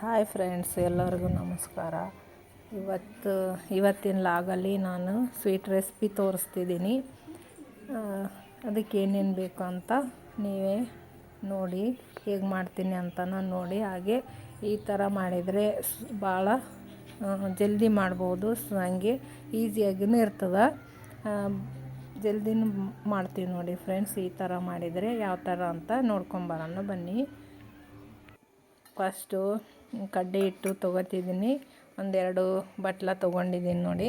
Hi friends ಎಲ್ಲರಿಗೂ ನಮಸ್ಕಾರ. ಇವತ್ತು ಇವತ್ತಿನ ಲಾಗಲ್ಲಿ ನಾನು ಸ್ವೀಟ್ ರೆಸಿಪಿ ತೋರಿಸ್ತಿದ್ದೀನಿ. ಅದಕ್ಕೆ ಏನೇನು ಬೇಕು ಅಂತ ನೀವೇ ನೋಡಿ ಹೇಗೆ ಮಾಡ್ತೀನಿ ಅಂತನ ನೋಡಿ. ಹಾಗೆ ಈ ಥರ ಮಾಡಿದರೆ ಭಾಳ ಜಲ್ದಿ ಮಾಡ್ಬೋದು. ಹಂಗೆ ಈಸಿಯಾಗಿನೂ ಇರ್ತದೆ. ಜಲ್ದಿನೂ ಮಾಡ್ತೀವಿ ನೋಡಿ ಫ್ರೆಂಡ್ಸ್ ಈ ಥರ ಮಾಡಿದರೆ ಯಾವ ಥರ ಅಂತ ನೋಡ್ಕೊಂಬರೋಣ ಬನ್ನಿ. ಫಸ್ಟು ಕಡ್ಡಿ ಹಿಟ್ಟು ತೊಗೋತಿದ್ದೀನಿ. ಒಂದೆರಡು ಬಟ್ಲ ತೊಗೊಂಡಿದ್ದೀನಿ ನೋಡಿ.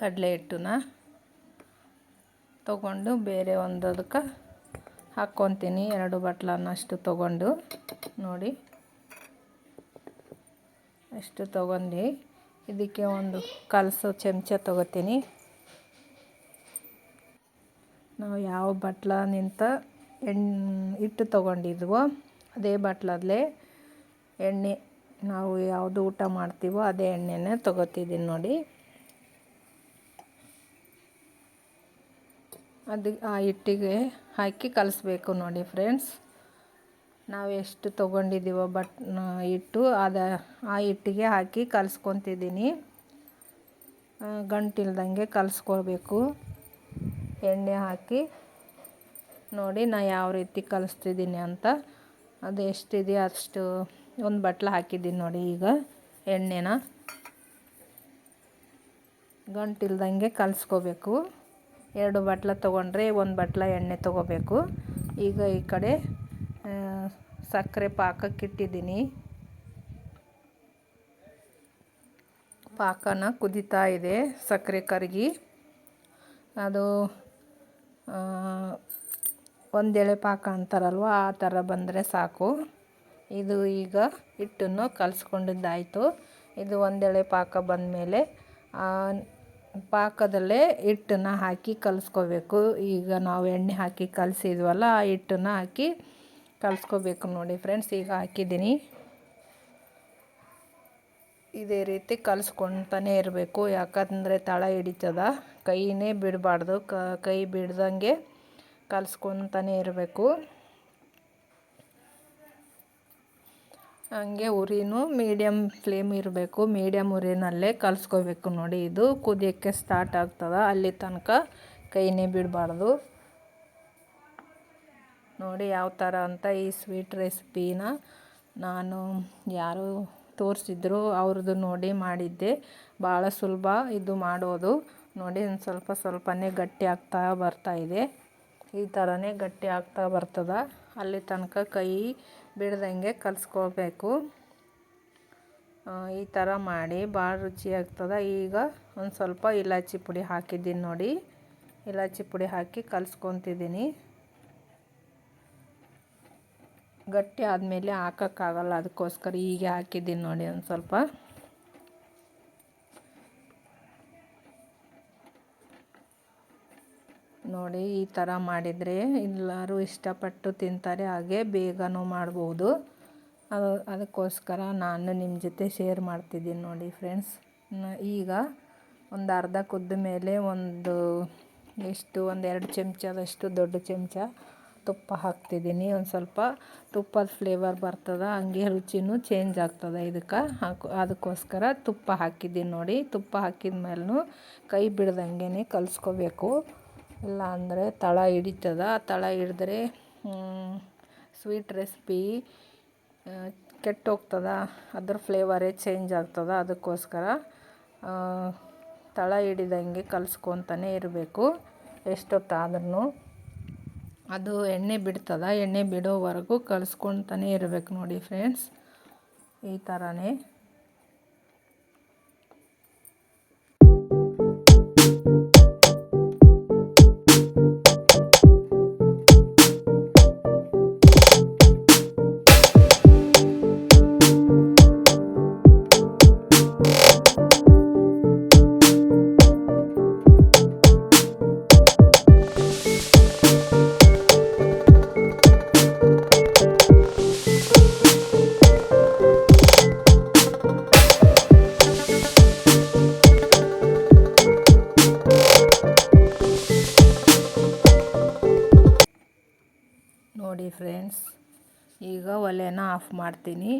ಕಡಲೆ ಹಿಟ್ಟನ್ನ ತೊಗೊಂಡು ಬೇರೆ ಒಂದದಕ್ಕೆ ಹಾಕ್ಕೊತೀನಿ. ಎರಡು ಬಟ್ಲನ್ನಷ್ಟು ತೊಗೊಂಡು ನೋಡಿ. ಅಷ್ಟು ತೊಗೊಂಡು. ಇದಕ್ಕೆ ಒಂದು ಕಲಸು ಚಮಚ ತೊಗೋತೀನಿ. ನಾವು ಯಾವ ಬಟ್ಲ ನಿಂತ ಎಣ್ಣೆ ಹಿಟ್ಟು ತೊಗೊಂಡಿದ್ವೋ ಅದೇ ಬಾಟ್ಲಲ್ಲೇ ಎಣ್ಣೆ ನಾವು ಯಾವುದು ಊಟ ಮಾಡ್ತೀವೋ ಅದೇ ಎಣ್ಣೆನೇ ತೊಗೋತಿದ್ದೀನಿ ನೋಡಿ. ಅದು ಆ ಹಿಟ್ಟಿಗೆ ಹಾಕಿ ಕಲಿಸ್ಬೇಕು ನೋಡಿ ಫ್ರೆಂಡ್ಸ್. ನಾವು ಎಷ್ಟು ತೊಗೊಂಡಿದ್ದೀವೋ ಬಟ್ ಹಿಟ್ಟು ಅದ ಆ ಹಿಟ್ಟಿಗೆ ಹಾಕಿ ಕಲಿಸ್ಕೊತಿದ್ದೀನಿ. ಗಂಟಿಲ್ದಂಗೆ ಕಲಿಸ್ಕೊಳ್ಬೇಕು. ಎಣ್ಣೆ ಹಾಕಿ ನೋಡಿ ನಾ ಯಾವ ರೀತಿ ಕಲಿಸ್ತಿದ್ದೀನಿ ಅಂತ. ಅದು ಎಷ್ಟಿದೆಯೋ ಅಷ್ಟು ಒಂದು ಬಟ್ಲು ಹಾಕಿದ್ದೀನಿ ನೋಡಿ ಈಗ ಎಣ್ಣೆನ. ಗಂಟಿಲ್ದಂಗೆ ಕಲಿಸ್ಕೋಬೇಕು. ಎರಡು ಬಟ್ಲ ತೊಗೊಂಡ್ರೆ ಒಂದು ಬಟ್ಲ ಎಣ್ಣೆ ತೊಗೋಬೇಕು. ಈಗ ಈ ಕಡೆ ಸಕ್ಕರೆ ಪಾಕಕ್ಕಿಟ್ಟಿದ್ದೀನಿ ಪಾಕನ ಕುದೀತಾ ಇದೆ ಸಕ್ಕರೆ ಕರಗಿ. ಅದು ಒಂದೆಳೆ ಪಾಕ ಅಂತಾರಲ್ವ, ಆ ಥರ ಬಂದರೆ ಸಾಕು. ಇದು ಈಗ ಹಿಟ್ಟನ್ನು ಕಲಿಸ್ಕೊಂಡಿದ್ದಾಯಿತು. ಇದು ಒಂದೆಳೆ ಪಾಕ ಬಂದಮೇಲೆ ಪಾಕದಲ್ಲೇ ಹಿಟ್ಟನ್ನು ಹಾಕಿ ಕಲಿಸ್ಕೋಬೇಕು. ಈಗ ನಾವು ಎಣ್ಣೆ ಹಾಕಿ ಕಲಸಿದ್ವಲ್ಲ, ಆ ಹಿಟ್ಟನ್ನು ಹಾಕಿ ಕಲಿಸ್ಕೋಬೇಕು ನೋಡಿ ಫ್ರೆಂಡ್ಸ್, ಈಗ ಹಾಕಿದ್ದೀನಿ. ಇದೇ ರೀತಿ ಕಲಿಸ್ಕೊತಾನೆ ಇರಬೇಕು, ಯಾಕಂದರೆ ತಳ ಹಿಡಿತದ, ಕೈನೇ ಬಿಡಬಾರ್ದು ಕೈ ಬಿಡ್ದಂಗೆ ಕಲಿಸ್ಕೊತಾನೆ ಇರಬೇಕು. ಹಂಗೆ ಉರಿನೂ ಮೀಡಿಯಮ್ ಫ್ಲೇಮ್ ಇರಬೇಕು. ಮೀಡಿಯಮ್ ಉರಿನಲ್ಲೇ ಕಲಿಸ್ಕೋಬೇಕು ನೋಡಿ ಇದು. ಕುದಿಯೋಕ್ಕೆ ಸ್ಟಾರ್ಟ್ ಆಗ್ತದೆ. ಅಲ್ಲಿ ತನಕ ಕೈನೇ ಬಿಡಬಾರ್ದು. ನೋಡಿ ಯಾವ ಥರ ಅಂತ ಈ ಸ್ವೀಟ್ ರೆಸಿಪಿನ ನಾನು ಯಾರು ತೋರಿಸಿದ್ರು ಅವ್ರದ್ದು ನೋಡಿ ಮಾಡಿದ್ದೆ. ಭಾಳ ಸುಲಭ ಇದು ಮಾಡೋದು. ನೋಡಿ ಒಂದು ಸ್ವಲ್ಪ ಸ್ವಲ್ಪನೇ ಗಟ್ಟಿ ಆಗ್ತಾ ಬರ್ತಾ ಇದೆ. ಈ ಥರನೇ ಗಟ್ಟಿ ಆಗ್ತಾ ಬರ್ತದೆ. ಅಲ್ಲಿ ತನಕ ಕೈ ಬಿಡ್ದಂಗೆ ಕಲಿಸ್ಕೊಳ್ಬೇಕು ಈ ಥರ ಮಾಡಿ ಭಾಳ ರುಚಿಯಾಗ್ತದೆ ಈಗ ಒಂದು ಸ್ವಲ್ಪ ಇಲಾಚಿ ಪುಡಿ ಹಾಕಿದ್ದೀನಿ ನೋಡಿ. ಇಲಾಚಿ ಪುಡಿ ಹಾಕಿ ಕಲಿಸ್ಕೊತಿದ್ದೀನಿ. ಗಟ್ಟಿ ಆದಮೇಲೆ ಹಾಕೋಕ್ಕಾಗಲ್ಲ, ಅದಕ್ಕೋಸ್ಕರ ಹೀಗೆ ಹಾಕಿದ್ದೀನಿ ನೋಡಿ ಒಂದು ಸ್ವಲ್ಪ. ನೋಡಿ ಈ ಥರ ಮಾಡಿದರೆ ಎಲ್ಲರೂ ಇಷ್ಟಪಟ್ಟು ತಿಂತಾರೆ, ಹಾಗೆ ಬೇಗನೂ ಮಾಡ್ಬೋದು. ಅದು ಅದಕ್ಕೋಸ್ಕರ ನಾನು ನಿಮ್ಮ ಜೊತೆ ಶೇರ್ ಮಾಡ್ತಿದ್ದೀನಿ ನೋಡಿ ಫ್ರೆಂಡ್ಸ್. ಈಗ ಒಂದು ಅರ್ಧ ಕುದ್ದ ಮೇಲೆ ಒಂದು ಎಷ್ಟು, ಒಂದು ಎರಡು ಚಮಚದಷ್ಟು ದೊಡ್ಡ ಚಮಚ ತುಪ್ಪ ಹಾಕ್ತಿದ್ದೀನಿ. ಒಂದು ಸ್ವಲ್ಪ ತುಪ್ಪದ ಫ್ಲೇವರ್ ಬರ್ತದೆ, ಹಂಗೆ ರುಚಿನೂ ಚೇಂಜ್ ಆಗ್ತದೆ ಇದಕ್ಕೆ. ಹಾಕು, ಅದಕ್ಕೋಸ್ಕರ ತುಪ್ಪ ಹಾಕಿದ್ದೀನಿ ನೋಡಿ. ತುಪ್ಪ ಹಾಕಿದ ಮೇಲೂ ಕೈ ಬಿಡ್ದಂಗೆ ಕಲಿಸ್ಕೋಬೇಕು. ಇಲ್ಲ ಅಂದರೆ ತಳ ಹಿಡಿತದ. ತಳ ಹಿಡಿದ್ರೆ ಸ್ವೀಟ್ ರೆಸಿಪಿ ಕೆಟ್ಟೋಗ್ತದ. ಅದ್ರ ಫ್ಲೇವರೇ ಚೇಂಜ್ ಆಗ್ತದ. ಅದಕ್ಕೋಸ್ಕರ ತಳ ಹಿಡಿದಂಗೆ ಕಲಿಸ್ಕೊತಾನೆ ಇರಬೇಕು. ಎಷ್ಟೊತ್ತಾದ್ರೂ ಅದು ಎಣ್ಣೆ ಬಿಡ್ತದ. ಎಣ್ಣೆ ಬಿಡೋವರೆಗೂ ಕಲಿಸ್ಕೊತಾನೆ ಇರಬೇಕು ನೋಡಿ ಫ್ರೆಂಡ್ಸ್ ಈ ಥರನೇ ನೋಡಿ ಫ್ರೆಂಡ್ಸ್. ಈಗ ಒಲೆನ ಆಫ್ ಮಾಡ್ತೀನಿ.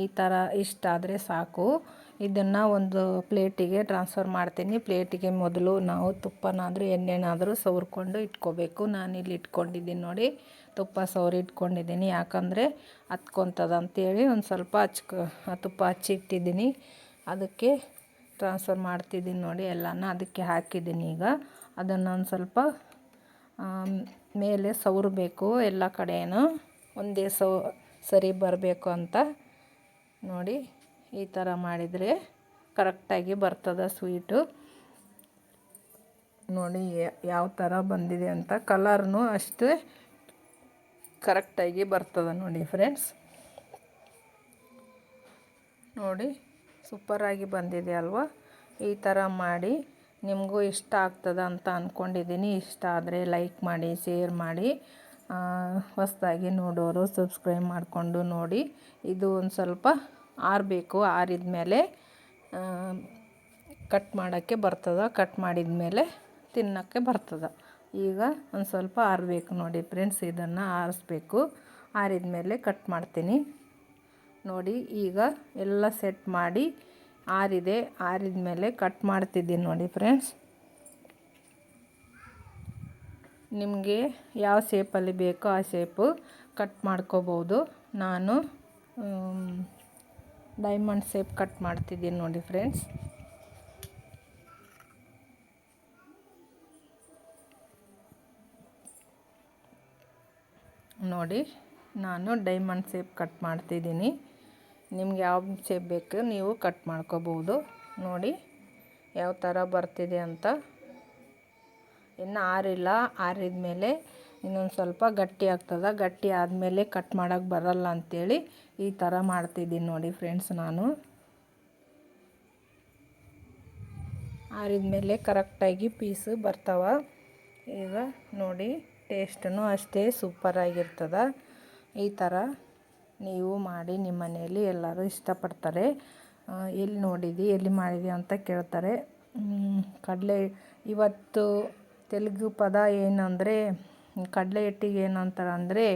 ಈ ಥರ ಇಷ್ಟಾದರೆ ಸಾಕು. ಇದನ್ನು ಒಂದು ಪ್ಲೇಟಿಗೆ ಟ್ರಾನ್ಸ್ಫರ್ ಮಾಡ್ತೀನಿ. ಪ್ಲೇಟಿಗೆ ಮೊದಲು ನಾವು ತುಪ್ಪನಾದರೂ, ಎಣ್ಣೆನಾದರೂ ಸವರ್ಕೊಂಡು ಇಟ್ಕೋಬೇಕು. ಇಲ್ಲಿ ಇಟ್ಕೊಂಡಿದ್ದೀನಿ ನೋಡಿ. ತುಪ್ಪ ಸವರಿ ಇಟ್ಕೊಂಡಿದ್ದೀನಿ. ಯಾಕಂದರೆ ಹತ್ಕೊತದ ಅಂತೇಳಿ ಒಂದು ಸ್ವಲ್ಪ ಹಚ್ಕ, ತುಪ್ಪ ಹಚ್ಚಿಟ್ಟಿದ್ದೀನಿ ಅದಕ್ಕೆ ಟ್ರಾನ್ಸ್ಫರ್ ಮಾಡ್ತಿದ್ದೀನಿ ನೋಡಿ ಎಲ್ಲನ. ಅದಕ್ಕೆ ಹಾಕಿದ್ದೀನಿ ಈಗ. ಅದನ್ನು ಒಂದು ಸ್ವಲ್ಪ ಮೇಲೆ ಸವರಬೇಕು ಎಲ್ಲ ಕಡೆಯೂ ಒಂದೇ ಸವ ಸರಿ ಬರಬೇಕು ಅಂತ ನೋಡಿ ಈ ಥರ ಮಾಡಿದರೆ ಕರೆಕ್ಟಾಗಿ ಬರ್ತದೆ ಸ್ವೀಟು. ನೋಡಿ ಯಾವ ಥರ ಬಂದಿದೆ ಅಂತ ಕಲರ್ನು ಅಷ್ಟೇ ಕರೆಕ್ಟಾಗಿ ಬರ್ತದೆ ನೋಡಿ ಫ್ರೆಂಡ್ಸ್. ನೋಡಿ ಸೂಪರಾಗಿ ಬಂದಿದೆ ಅಲ್ವಾ? ಈ ಥರ ಮಾಡಿ ನಿಮಗೂ ಇಷ್ಟ ಆಗ್ತದೆ ಅಂತ ಅಂದ್ಕೊಂಡಿದ್ದೀನಿ ಇಷ್ಟ ಆದರೆ ಲೈಕ್ ಮಾಡಿ ಶೇರ್ ಮಾಡಿ ಹೊಸದಾಗಿ ನೋಡೋರು ಸಬ್ಸ್ಕ್ರೈಬ್ ಮಾಡಿಕೊಂಡು ನೋಡಿ. ಇದು ಒಂದು ಸ್ವಲ್ಪ ಆರಬೇಕು. ಆರಿದ ಮೇಲೆ ಕಟ್ ಮಾಡೋಕ್ಕೆ ಬರ್ತದೆ. ಕಟ್ ಮಾಡಿದ ಮೇಲೆ ತಿನ್ನೋಕ್ಕೆ ಬರ್ತದೆ. ಈಗ ಒಂದು ಸ್ವಲ್ಪ ಆರಬೇಕು ನೋಡಿ ಫ್ರೆಂಡ್ಸ್ ಇದನ್ನು ಆರಿಸ್ಬೇಕು. ಆರಿದ ಮೇಲೆ ಕಟ್ ಮಾಡ್ತೀನಿ. ನೋಡಿ ಈಗ ಎಲ್ಲ ಸೆಟ್ ಮಾಡಿ ಆರಿದೆ ಆರಿದ ಮೇಲೆ ಕಟ್ ಮಾಡ್ತಿದ್ದೀನಿ ನೋಡಿ ಫ್ರೆಂಡ್ಸ್ ನಿಮಗೆ ಯಾವ ಶೇಪಲ್ಲಿ ಬೇಕೋ ಆ ಶೇಪು ಕಟ್ ಮಾಡ್ಕೋಬೋದು. ನಾನು ಡೈಮಂಡ್ ಶೇಪ್ ಕಟ್ ಮಾಡ್ತಿದ್ದೀನಿ ನೋಡಿ ಫ್ರೆಂಡ್ಸ್ ನೋಡಿ, ನಾನು ಡೈಮಂಡ್ ಸೇಪ್ ಕಟ್ ಮಾಡ್ತಿದ್ದೀನಿ. ನಿಮ್ಗೆ ಯಾವ ಸೇಬ್ ಬೇಕು ನೀವು ಕಟ್ ಮಾಡ್ಕೋಬೋದು. ನೋಡಿ ಯಾವ ಥರ ಬರ್ತಿದೆ ಅಂತ. ಇನ್ನು ಆರಿಲ್ಲ ಆರಿದ ಮೇಲೆ ಇನ್ನೊಂದು ಸ್ವಲ್ಪ ಗಟ್ಟಿ ಆಗ್ತದೆ. ಗಟ್ಟಿ ಆದಮೇಲೆ ಕಟ್ ಮಾಡೋಕ್ಕೆ ಬರಲ್ಲ ಅಂಥೇಳಿ ಈ ಥರ ಮಾಡ್ತಿದ್ದೀನಿ ನೋಡಿ ಫ್ರೆಂಡ್ಸ್ ನಾನು. ಆರಿದ ಮೇಲೆ ಕರೆಕ್ಟಾಗಿ ಪೀಸು ಬರ್ತಾವ. ಈಗ ನೋಡಿ ಟೇಸ್ಟೂ ಅಷ್ಟೇ ಸೂಪರಾಗಿರ್ತದೆ ಈ ಥರ ನೀವು ಮಾಡಿ ನಿಮ್ಮ ಮನೆಯಲ್ಲಿ ಎಲ್ಲರೂ ಇಷ್ಟಪಡ್ತಾರೆ. ಎಲ್ಲಿ ನೋಡಿದಿ ಎಲ್ಲಿ ಮಾಡಿದಿ ಅಂತ ಕೇಳ್ತಾರೆ. ಕಡಲೆ ಇವತ್ತು ತೆಲುಗು ಪದ ಏನಂದರೆ, ಕಡಲೆ ಹಿಟ್ಟಿಗೆ ಏನಂತಾರೆ ಅಂದರೆ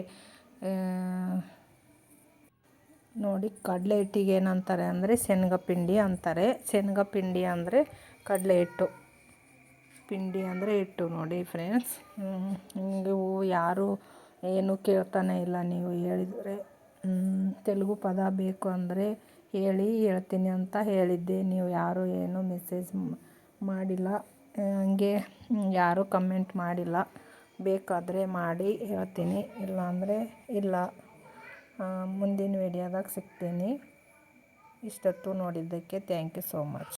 ನೋಡಿ, ಕಡಲೆ ಹಿಟ್ಟಿಗೆ ಏನಂತಾರೆ ಅಂದರೆ ಪಿಂಡಿ ಅಂತಾರೆ. ಪಿಂಡಿ ಅಂದರೆ ಕಡಲೆ ಹಿಟ್ಟು. ಪಿಂಡಿ ಅಂದರೆ ಹಿಟ್ಟು ನೋಡಿ ಫ್ರೆಂಡ್ಸ್ ನೀವು ಯಾರು ಏನು ಕೇಳ್ತಾನೆ ಇಲ್ಲ ನೀವು ಹೇಳಿದರೆ. ತೆಲುಗು ಪದ ಬೇಕು ಅಂದರೆ ಹೇಳಿ ಹೇಳ್ತೀನಿ ಅಂತ ಹೇಳಿದ್ದೆ. ನೀವು ಯಾರು ಏನು ಮೆಸೇಜ್ ಮಾಡಿಲ್ಲ. ಹಂಗೆ ಯಾರೂ ಕಮೆಂಟ್ ಮಾಡಿಲ್ಲ. ಬೇಕಾದರೆ ಮಾಡಿ ಹೇಳ್ತೀನಿ. ಇಲ್ಲಾಂದರೆ ಇಲ್ಲ. ಮುಂದಿನ ವೀಡಿಯೋದಾಗ ಸಿಗ್ತೀನಿ. ಇಷ್ಟೊತ್ತು ನೋಡಿದ್ದಕ್ಕೆ ಥ್ಯಾಂಕ್ ಯು ಸೋ ಮಚ್